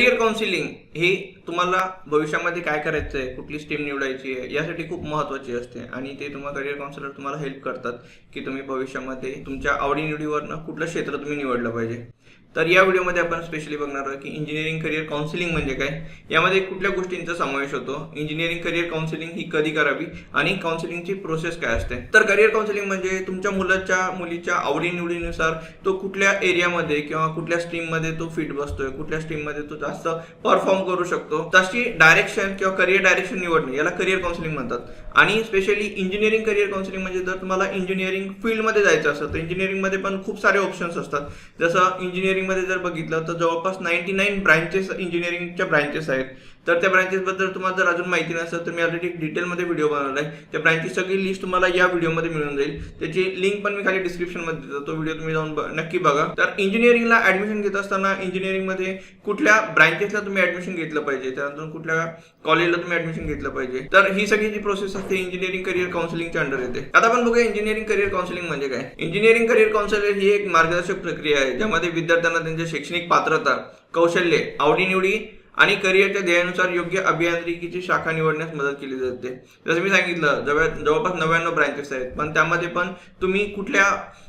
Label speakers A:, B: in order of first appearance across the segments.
A: Career counselling ही तुम्हाला भविष्यामध्ये काय करायचं आहे कुठली स्ट्रीम निवडायची आहे यासाठी खूप महत्त्वाची असते. आणि ते तुम्हाला करिअर काउन्सिलर तुम्हाला हेल्प करतात की तुम्ही भविष्यामध्ये तुमच्या आवडीनिवडीवरनं कुठलं क्षेत्र तुम्ही निवडलं पाहिजे. तर या व्हिडिओमध्ये आपण स्पेशली बघणार आहोत की इंजिनिअरिंग करिअर काउन्सिलिंग म्हणजे काय? यामध्ये कुठल्या गोष्टींचा समावेश होतो? इंजिनिअरिंग करिअर काउन्सिलिंग ही कधी करावी? आणि काउन्सिलिंगची प्रोसेस काय असते? तर करिअर काउन्सिलिंग म्हणजे तुमच्या मुलाच्या मुलीच्या आवडीनिवडीनुसार तो कुठल्या एरियामध्ये किंवा कुठल्या स्ट्रीममध्ये तो फिट बसतोय कुठल्या स्ट्रीममध्ये तो जास्त परफॉर्म करू शकतो. तशी डायरेक्शन किंवा करिअर डायरेक्शन निवडणे याला करिअर काउन्सिलिंग म्हणतात. आणि स्पेशली इंजिनिअरिंग करिअर काउन्सिलिंग म्हणजे जर तुम्हाला इंजिनिअरिंग फील्डमध्ये जायचं असेल तर इंजिनिअरिंगमध्ये पण खूप सारे ऑप्शन्स असतात. जसं इंजिनिअरिंगमध्ये जर बघितलं तर जवळपास नाईन्टी नाईन ब्रांचेस इंजिनिअरिंगच्या ब्रांचेस आहेत. तर त्या ब्रांचेसबद्दल तुम्हाला जर अजून माहिती नसेल तर मी ऑलरेडी डिटेलमध्ये व्हिडिओ बनवला आहे. त्या ब्रँचेस सगळी लिस्ट तुम्हाला या व्हिडिओमध्ये मिळून जाईल. त्याची लिंक पण मी खाली डिस्क्रिप्शनमध्ये देतो. तो व्हिडिओ तुम्ही जाऊन नक्की बघा. तर इंजिनिअरिंगला ऍडमिशन घेत असताना इंजिनिअरिंगमध्ये कुठल्या ब्रांचेसला तुम्ही ऍडमिशन घेतलं पाहिजे? त्यानंतर कुठल्या कॉलेजला तुम्ही ऍडमिशन घेतलं पाहिजे? तर ही सगळी जी प्रोसेस असते इंजिनिअरिंग करिअर काउन्सिलिंगच्या अंडर येते. आता आपण बघूया इंजिनिअरिंग करिअर काउन्सिलिंग म्हणजे काय? इंजिनिअरिंग करिअर काउन्सिलिंग ही एक मार्गदर्शक प्रक्रिया आहे ज्यामध्ये विद्यार्थ्यांना त्यांच्या शैक्षणिक पात्रता कौशल्ये आवडीनिवडी आणि करिअरच्या ध्येयानुसार योग्य अभियांत्रिकीची शाखा निवडण्यास मदत केली जाते. जसं मी सांगितलं जवळ जवळपास नव्याण्णव ब्रँचेस आहेत. पण त्यामध्ये पण तुम्ही कुठल्या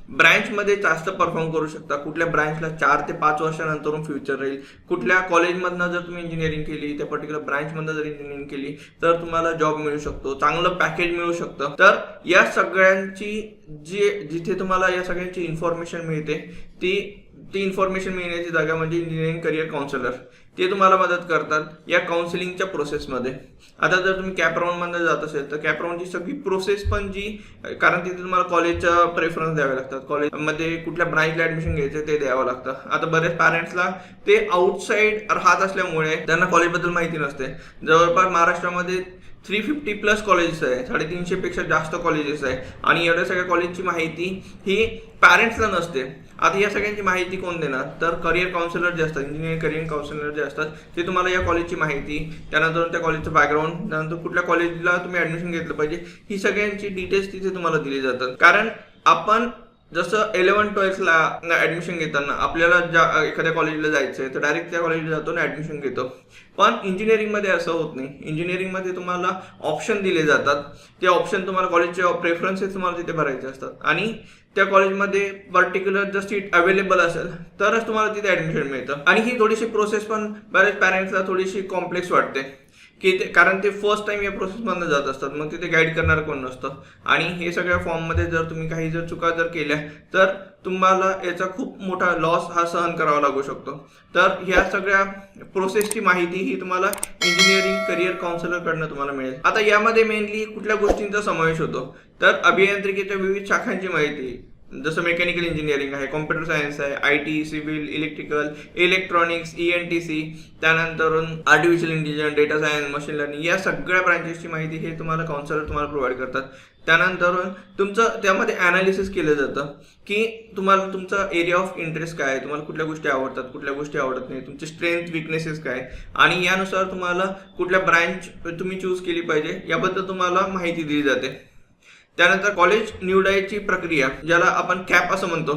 A: ब्रँचमध्ये जास्त परफॉर्म करू शकता. कुठल्या ब्रँचला चार ते पाच वर्षानंतरून फ्युचर राहील. कुठल्या कॉलेजमधनं जर तुम्ही इंजिनिअरिंग केली त्या पर्टिक्युलर ब्रँचमधनं जर इंजिनिअरिंग केली तर तुम्हाला जॉब मिळू शकतो. चांगलं पॅकेज मिळू शकतं. तर या सगळ्यांची जी जिथे तुम्हाला या सगळ्यांची इन्फॉर्मेशन मिळते ती ती इन्फॉर्मेशन मिळण्याची जागा म्हणजे इंजिनिअरिंग करिअर काउन्सिलर ते तुम्हाला मदत करतात या काउन्सिलिंगच्या प्रोसेसमध्ये आता जर तुम्ही कॅप राऊंडमध्ये जात असेल तर कॅप राऊंडची सगळी प्रोसेस पण जी कारण तिथे तुम्हाला कॉलेजचा प्रेफरन्स द्यावे लागतात. कॉलेजमध्ये कुठल्या ब्रांचला ॲडमिशन घ्यायचं ते द्यावं लागतं. आता बरेच पॅरेंट्सला ते आउटसाईड राहत असल्यामुळे त्यांना कॉलेजबद्दल माहिती नसते. जवळपास महाराष्ट्रामध्ये थ्री फिफ्टी प्लस कॉलेजेस आहे साडेतीनशेपेक्षा जास्त कॉलेजेस आहे. आणि एवढ्या सगळ्या कॉलेजची माहिती ही पॅरेंट्सला नसते. आता या सगळ्यांची माहिती कोण देणार? तर करिअर काउन्सिलर जे असतात इंजिनिअरिंग करिअर काउन्सिलर जे असतात ते तुम्हाला या कॉलेजची माहिती त्यानंतर त्या कॉलेजचं बॅकग्राऊंड त्यानंतर कुठल्या कॉलेजला तुम्ही ॲडमिशन घेतलं पाहिजे ही सगळ्यांची डिटेल्स तिथे तुम्हाला दिली जातात. कारण आपण जसं इलेव्हन ट्वेल्थला ऍडमिशन घेताना आपल्याला ज्या एखाद्या कॉलेजला जायचं आहे तर डायरेक्ट त्या कॉलेजला जातो आणि ऍडमिशन घेतो. पण इंजिनिअरिंगमध्ये असं होत नाही. इंजिनिअरिंगमध्ये तुम्हाला ऑप्शन दिले जातात. ते ऑप्शन तुम्हाला कॉलेजचे प्रेफरन्सेस तुम्हाला तिथे भरायचे असतात. आणि त्या कॉलेजमध्ये पर्टिक्युलर जर सीट अवेलेबल असेल तरच तुम्हाला तिथे ऍडमिशन मिळतं. आणि ही थोडीशी प्रोसेस पण बऱ्याच पॅरेंट्सला थोडीशी कॉम्प्लेक्स वाटते. की ते कारण ते फर्स्ट टाइम या प्रोसेसमधनं जात असतात. मग तिथे गाईड करणार कोण नसतं? आणि हे सगळ्या फॉर्ममध्ये जर तुम्ही काही जर चुका जर केल्या तर तुम्हाला याचा खूप मोठा लॉस हा सहन करावा लागू शकतो. तर ह्या सगळ्या प्रोसेसची माहिती ही तुम्हाला इंजिनिअरिंग करिअर काउन्सिलरकडनं तुम्हाला मिळेल. आता यामध्ये मेनली कुठल्या गोष्टींचा समावेश होतो? तर अभियांत्रिकीच्या विविध शाखांची माहिती. जसं मेकॅनिकल इंजिनिअरिंग आहे कॉम्प्युटर सायन्स आहे I T civil electrical electronics E N T C त्यानंतर artificial intelligence data science machine learning या सगळ्या ब्रांचेसची माहिती हे तुम्हाला काउन्सलर तुम्हाला प्रोव्हाइड करतात. त्यानंतर तुमचं त्यामध्ये अनालिसिस केलं जातं की तुम्हाला तुमचा एरिया ऑफ इंटरेस्ट काय आहे तुम्हाला कुठल्या गोष्टी आवडतात कुठल्या गोष्टी आवडत नाही तुमचे स्ट्रेंथ विकनेसेस काय आणि यानुसार तुम्हाला कुठल्या ब्रँच तुम्ही चूज केली पाहिजे याबद्दल तुम्हाला माहिती दिली जाते. त्यानंतर कॉलेज निवडायची प्रक्रिया ज्याला आपण कॅप असं म्हणतो.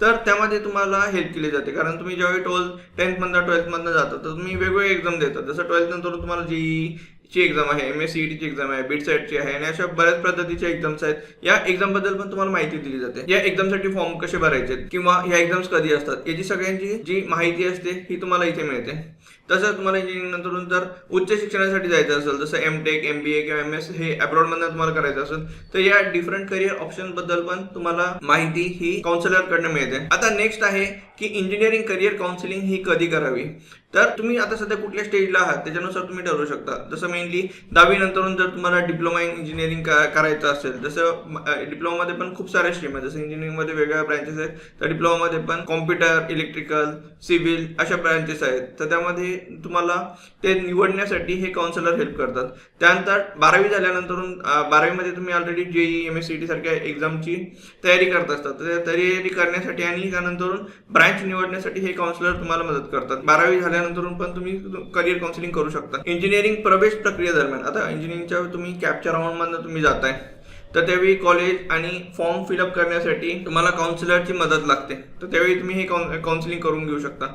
A: तर त्यामध्ये तुम्हाला हेल्प केली जाते. कारण तुम्ही ज्यावेळी ट्वेल्थ टेन्थमधनं ट्वेल्थमधनं जाता तर तुम्ही वेगवेगळे एक्झाम देतात जसं ट्वेल्थ नंतर तुम्हाला जी ची एक्झाम आहे एम एस सी ची एक्झाम आहे बीट साईडची आहे आणि अशा बऱ्याच पद्धतीच्या एक्झाम्स आहेत. या एक्झामबद्दल पण तुम्हाला माहिती दिली जाते. या एक्झामसाठी फॉर्म कसे भरायचे किंवा ह्या एक्झाम्स कधी असतात याची सगळ्यांची जी माहिती असते ही तुम्हाला इथे मिळते. तसंच तुम्हाला इंजिनिअरिंग जर उच्च शिक्षणासाठी जायचं असेल जसं M tech M B A किंवा एम एस हे अब्रॉडमधनं तुम्हाला करायचं असेल तर या डिफरंट करिअर ऑप्शनबद्दल पण तुम्हाला माहिती ही काउन्सिलरकडनं मिळते. आता नेक्स्ट आहे की इंजिनिअरिंग करिअर काउन्सिलिंग ही कधी करावी? तर तुम्ही आता सध्या कुठल्या स्टेजला आहात त्याच्यानुसार तुम्ही ठरवू शकता. जसं मेनली दहावी नंतरून जर तुम्हाला डिप्लोमा इन इंजिनिअरिंग करायचं असेल जसं डिप्लोमामध्ये पण खूप सारे स्ट्रीम आहेत. जसं इंजिनिअरिंगमध्ये वेगळ्या ब्रँचेस आहेत तर डिप्लोमामध्ये पण कॉम्प्युटर इलेक्ट्रिकल सिव्हिल अशा ब्रँचेस आहेत. तर त्यामध्ये तुम्हाला ते निवडण्यासाठी हे काउन्सिलर हेल्प करतात. त्यानंतर बारावी झाल्यानंतर बारावीमध्ये तुम्ही already JEE M S C T सारख्या एक्झामची तयारी करत असतात तर त्या तयारी करण्यासाठी आणि त्यानंतर ब्रँच निवडण्यासाठी हे काउन्सिलर तुम्हाला मदत करतात. बारावी झाल्यानंतर पण तुम्ही करिअर काउन्सिलिंग करू शकता. इंजिनिअरिंग प्रवेश प्रक्रिये दरम्यान आता इंजिनिअरिंगच्या तुम्ही कॅपच्या राऊंडमधनं तुम्ही जाताय. तर त्यावेळी कॉलेज आणि फॉर्म फिलअप करण्यासाठी तुम्हाला काउन्सिलरची मदत लागते. तर त्यावेळी तुम्ही हे काउन्सिलिंग करून घेऊ शकता.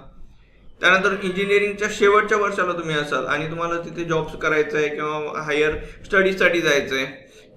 A: त्यानंतर इंजिनिअरिंगच्या शेवटच्या वर्षाला तुम्ही असाल आणि तुम्हाला तिथे जॉब्स करायचं आहे किंवा हायर स्टडीजसाठी जायचं आहे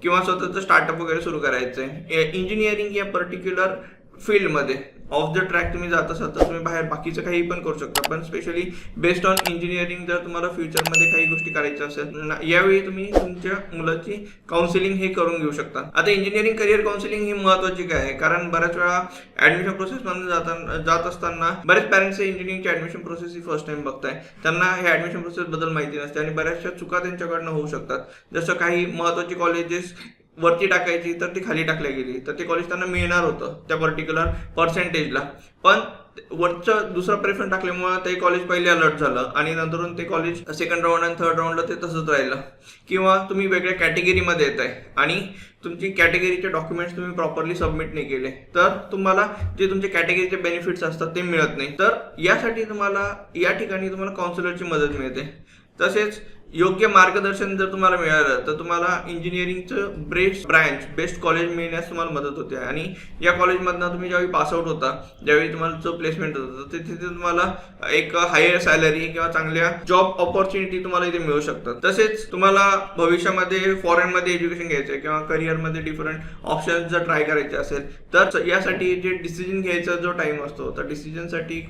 A: किंवा स्वतःचं स्टार्टअप वगैरे सुरू करायचं आहे इंजिनिअरिंग या पर्टिक्युलर फील्डमध्ये ऑफ द ट्रॅक तुम्ही जात असाल तर तुम्ही बाहेर बाकीचं काही पण करू शकता. पण स्पेशली बेस्ड ऑन इंजिनिअरिंग जर तुम्हाला फ्युचरमध्ये काही गोष्टी करायच्या असेल यावेळी तुम्ही तुमच्या मुलाची काउन्सिलिंग हे करून घेऊ शकता. आता इंजिनिअरिंग करिअर काउन्सिलिंग ही महत्वाची काय आहे? कारण बऱ्याच वेळा ऍडमिशन प्रोसेसमध्ये जाताना जात असताना बरेच पॅरेंट्स इंजिनिअरिंगची ऍडमिशन प्रोसेस ही फर्स्ट टाइम बघताय. त्यांना हे ऍडमिशन प्रोसेस बद्दल माहिती नसते आणि बऱ्याचशा चुका त्यांच्याकडनं होऊ शकतात. जसं काही महत्वाची कॉलेजेस वरती टाकायची तर ती खाली टाकल्या गेली. तर ते कॉलेज त्यांना मिळणार होतं त्या पर्टिक्युलर पर्सेंटेजला पण वरचं दुसरं प्रेफरन्स टाकल्यामुळं ते कॉलेज पहिले अलर्ट झालं आणि नंतरून ते college second round and third राऊंडला ते तसंच राहिलं. किंवा तुम्ही वेगळ्या कॅटेगरीमध्ये येत आहे आणि तुमची कॅटेगरीचे डॉक्युमेंट्स तुम्ही प्रॉपरली सबमिट नाही केले तर तुम्हाला जे तुमचे कॅटेगरीचे बेनिफिट्स असतात ते मिळत नाही. तर यासाठी तुम्हाला या ठिकाणी तुम्हाला काउन्सिलरची मदत मिळते. तसेच योग्य मार्गदर्शन जर तुम्हाला मिळालं तर तुम्हाला इंजिनिअरिंगचं बेस्ट ब्रँच बेस्ट कॉलेज मिळण्यास तुम्हाला मदत होते. आणि या कॉलेजमधनं तुम्ही ज्यावेळी पासआउट होता ज्यावेळी तुम्हाला जो प्लेसमेंट होतं तर तिथे तुम्हाला एक हायर सॅलरी किंवा चांगल्या जॉब ऑपॉर्च्युनिटी तुम्हाला इथे मिळू शकतात. तसेच तुम्हाला भविष्यामध्ये फॉरेनमध्ये एज्युकेशन घ्यायचं आहे किंवा करिअरमध्ये डिफरंट ऑप्शन्स जर ट्राय करायचे असेल तर यासाठी जे डिसिजन घ्यायचा जो टाईम असतो तर डिसिजनसाठी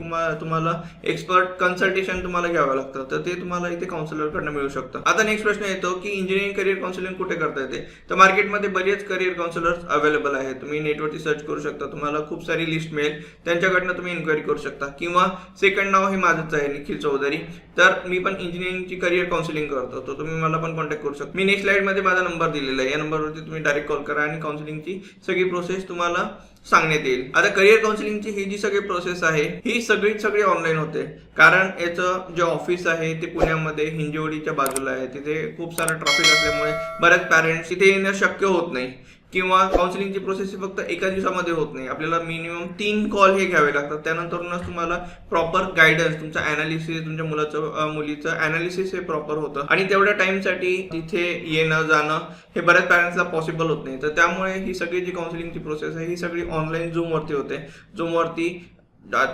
A: तुम्हाला एक्सपर्ट कन्सल्टेशन तुम्हाला घ्यावं लागतं. तर ते तुम्हाला इथे काउन्सिलरकडनं मिळू शकतं. आता नेक्स्ट प्रश्न येतो की इंजिनिअरिंग करिअर काउन्सिलिंग कुठे करता येते? तर मार्केटमध्ये बरेच करिअर काउन्सिलर्स अवेलेबल आहेत. तुम्ही नेटवरती सर्च करू शकता. तुम्हाला खूप सारी लिस्ट मिळेल. त्यांच्याकडनं तुम्ही इन्क्वायरी करू शकता. किंवा सेकंड नाव हे माझंच आहे निखिल चौधरी. तर मी पण इंजिनिअरिंगची करिअर काउन्सिलिंग करतो. तर तुम्ही मला पण कॉन्टॅक्ट करू शकता. मी नेक्स्ट स्लाईडमध्ये माझा नंबर दिलेला आहे. या नंबरवरती तुम्ही डायरेक्ट कॉल करा आणि काउन्सिलिंगची सगळी प्रोसेस तुम्हाला सांगण्यात येईल. आता करिअर काउन्सिलिंगची ही जी सगळी प्रोसेस आहे ही सगळी सगळी ऑनलाईन होते. कारण याचं जे ऑफिस आहे ते पुण्यामध्ये हिंजवडीच्या बाजूला आहे. तिथे खूप सारं ट्रॉफिक असल्यामुळे बऱ्याच पॅरेंट्स तिथे येणं शक्य होत नाही. किंवा काउन्सिलिंगची प्रोसेस ही फक्त एका दिवसामध्ये होत नाही. आपल्याला मिनिमम तीन कॉल हे घ्यावे लागतात. त्यानंतरूनच तुम्हाला प्रॉपर गायडन्स तुमचं अनालिसिस तुमच्या मुलाचं मुलीचं अनालिसिस हे प्रॉपर होतं. आणि तेवढ्या टाइमसाठी तिथे येणं जाणं हे बऱ्याच पॅरेंट्सला पॉसिबल होत नाही. तर त्यामुळे ही सगळी जी काउन्सिलिंगची प्रोसेस आहे ही सगळी ऑनलाईन झूमवरती होते. झूमवरती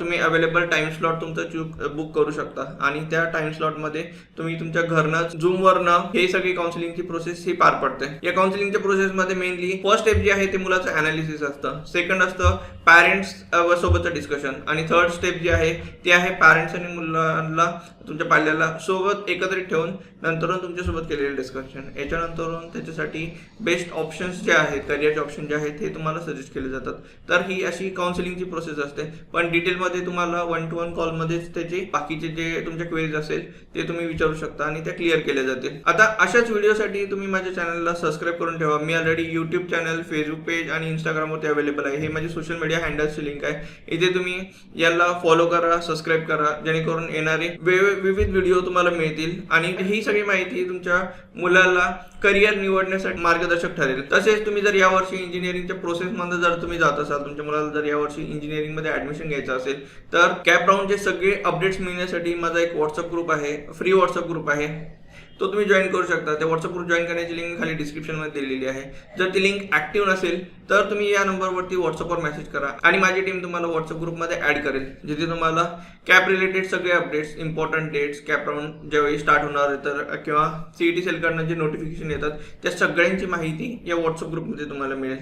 A: तुम्ही अवेलेबल टाइम स्लॉट तुमचं चूक बुक करू शकता. आणि त्या टाइम स्लॉटमध्ये तुम्ही तुमच्या घरनं झूमवरनं हे सगळी काउन्सिलिंगची प्रोसेस ही पार पडते. या काउन्सिलिंगच्या प्रोसेसमध्ये मेनली फर्स्ट स्टेप जी आहे ते मुलाचं अनालिसिस असतं. सेकंड असतं पॅरेंट्स सोबतचं डिस्कशन आणि थर्ड स्टेप जी आहे ती आहे पॅरेंट्स आणि मुलांना तुमच्या पाल्याला सोबत एकत्रित ठेवून नंतरून तुमच्यासोबत केलेलं डिस्कशन याच्यानंतरून त्याच्यासाठी बेस्ट ऑप्शन्स जे आहेत करिअरचे ऑप्शन जे आहेत हे तुम्हाला सजेस्ट केले जातात. तर ही अशी काउन्सिलिंगची प्रोसेस असते. पण डिटेलमध्ये तुम्हाला वन टू वन कॉलमध्येच त्याचे बाकीचे जे तुमच्या क्वेरीज असेल ते तुम्ही विचारू शकता आणि त्या क्लिअर केल्या जातील. आता अशाच व्हिडिओसाठी तुम्ही माझ्या चॅनलला सबस्क्राईब करून ठेवा. मी already YouTube channel Facebook page आणि इंस्टाग्रामवरती अवेलेबल आहे. हे माझे सोशल मीडिया हँडल्सची लिंक आहे. इथे तुम्ही याला फॉलो करा सबस्क्राईब करा. जेणेकरून येणारे वेगवेगळे विविध व्हिडिओ तुम्हाला मिळतील. आणि ही सगळी माहिती तुमच्या मुलाला करिअर निवडण्यासाठी मार्गदर्शक ठरेल. तसेच तुम्ही जर यावर्षी इंजिनिअरिंगच्या प्रोसेसमध्ये जर तुम्ही जात असाल तुमच्या मुलाला जर यावर्षी इंजिनिअरिंगमध्ये ॲडमिशन घ्यायचं असेल तर कॅप राऊंडचे सगळे अपडेट्स मिळण्यासाठी माझा एक व्हॉट्सअप ग्रुप आहे. फ्री व्हॉट्सअप ग्रुप आहे. तो तुम्ही जॉईन करू शकता. त्या व्हॉट्सअप ग्रुप जॉईन करण्याची लिंक खाली डिस्क्रिप्शनमध्ये दिलेली आहे. जर ती लिंक ऍक्टिव्ह नसेल तर तुम्ही या नंबरवरती व्हॉट्सअपवर मेसेज करा आणि माझी टीम तुम्हाला व्हॉट्सअप ग्रुपमध्ये ॲड करेल जिथे तुम्हाला कॅप रिलेटेड सगळे updates important dates CAP round ज्यावेळी स्टार्ट होणार तर किंवा सीईटी सेलकडनं जे नोटिफिकेशन येतात त्या सगळ्यांची माहिती या व्हॉट्सअप ग्रुपमध्ये तुम्हाला मिळेल.